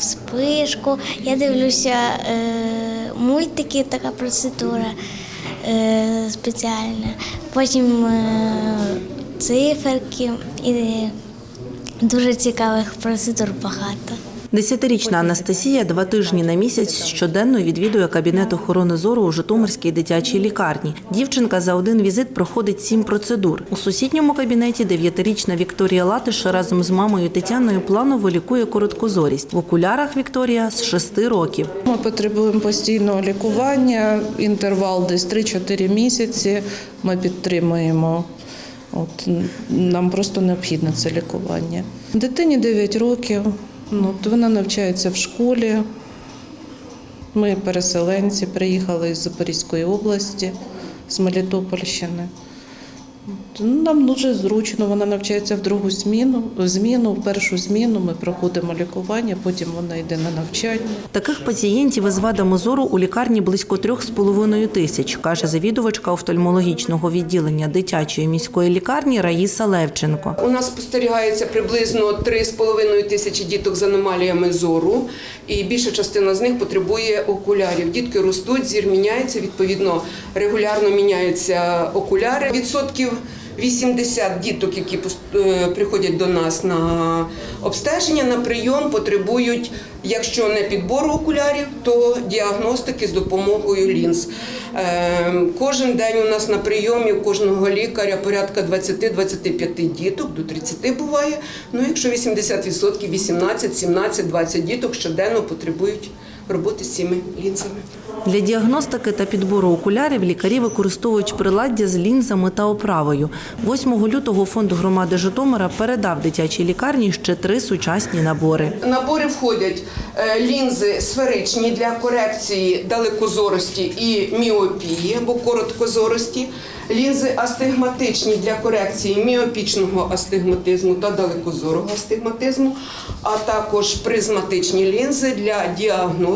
спишку, я дивлюся е, мультики, така процедура е, спеціальна. Потім е, циферки і дуже цікавих процедур багато. Десятирічна Анастасія два тижні на місяць щоденно відвідує кабінет охорони зору у Житомирській дитячій лікарні. Дівчинка за один візит проходить сім процедур. У сусідньому кабінеті дев'ятирічна Вікторія Латиш разом з мамою Тетяною планово лікує короткозорість. В окулярах Вікторія з шести років. Ми потребуємо постійного лікування, інтервал десь 3-4 місяці. Ми підтримуємо. От, нам просто необхідне це лікування. Дитині 9 років, ну, от вона навчається в школі. Ми переселенці, приїхали з Запорізької області, з Мелітопольщини. Ну, Нам дуже зручно, вона навчається в другу зміну, в зміну, в першу зміну ми проходимо лікування, потім вона йде на навчання. Таких пацієнтів із вадами зору у лікарні близько трьох з половиною тисяч, каже завідувачка офтальмологічного відділення дитячої міської лікарні Раїса Левченко. У нас спостерігається приблизно 3,5 тисячі діток з аномаліями зору, і більша частина з них потребує окулярів. Дітки ростуть, зір міняється, відповідно, регулярно міняються окуляри. Відсотків 80 діток, які е, приходять до нас на обстеження, на прийом, потребують, якщо не підбору окулярів, то діагностики з допомогою лінз. Е, Кожен день у нас на прийомі у кожного лікаря порядка 20-25 діток, до 30 буває. Ну, якщо 80%, 18, 17, 20 діток щоденно потребують роботи з цими лінзами. Для діагностики та підбору окулярів лікарі використовують приладдя з лінзами та оправою. 8 лютого фонд громади Житомира передав дитячій лікарні ще три сучасні набори. Набори входять е, лінзи сферичні для корекції далекозорості і міопії або короткозорості, лінзи астигматичні для корекції міопічного астигматизму та далекозорого астигматизму, а також призматичні лінзи для діагностики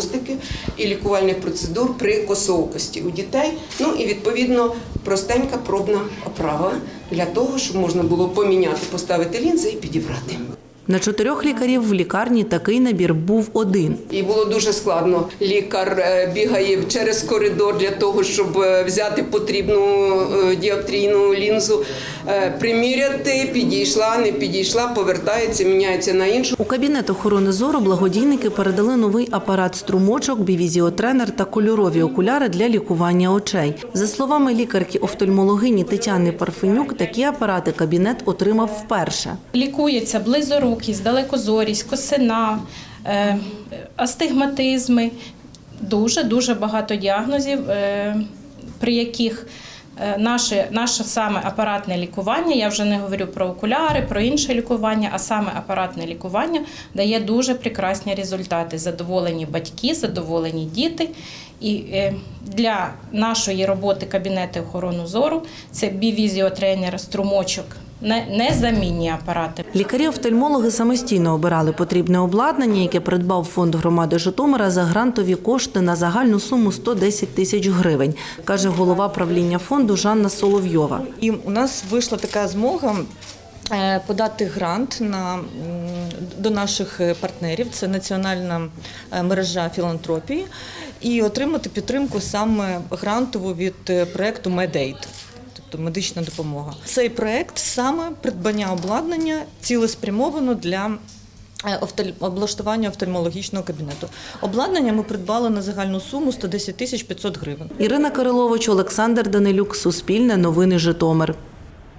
і лікувальних процедур при косоокості у дітей. Ну і відповідно простенька пробна оправа для того, щоб можна було поміняти, поставити лінзи і підібрати. На чотирьох лікарів в лікарні такий набір був один. І було дуже складно. Лікар е, бігає через коридор для того, щоб е, взяти потрібну е, діоптрійну лінзу, приміряти, підійшла, не підійшла, повертається, міняється на іншу. У кабінет охорони зору благодійники передали новий апарат струмочок, бівізіотренер та кольорові окуляри для лікування очей. За словами лікарки офтальмологині Тетяни Парфенюк, такі апарати кабінет отримав вперше. Лікується близорукість, далекозорість, косина, е, астигматизми. Дуже дуже багато діагнозів, е, при яких е, наше, наше саме апаратне лікування, я вже не говорю про окуляри, про інше лікування, а саме апаратне лікування дає дуже прекрасні результати. Задоволені батьки, задоволені діти. І для нашої роботи кабінету охорони зору це бівізіотренер, струмочок, незамінні апарати. Лікарі-офтальмологи самостійно обирали потрібне обладнання, яке придбав фонд громади Житомира за грантові кошти на загальну суму 110 тисяч гривень, каже голова правління фонду Жанна Соловйова. І у нас вийшла така змога. е, Подати грант на, до наших е, партнерів, це національна е, мережа філантропії, і отримати підтримку саме грантову від проекту MedAid, тобто медична допомога. Цей проект саме придбання обладнання цілеспрямовано для е, облаштування офтальмологічного кабінету. Обладнання ми придбали на загальну суму 110 тисяч 500 гривень. Ірина Кирилович, Олександр Данилюк, Суспільне новини Житомир.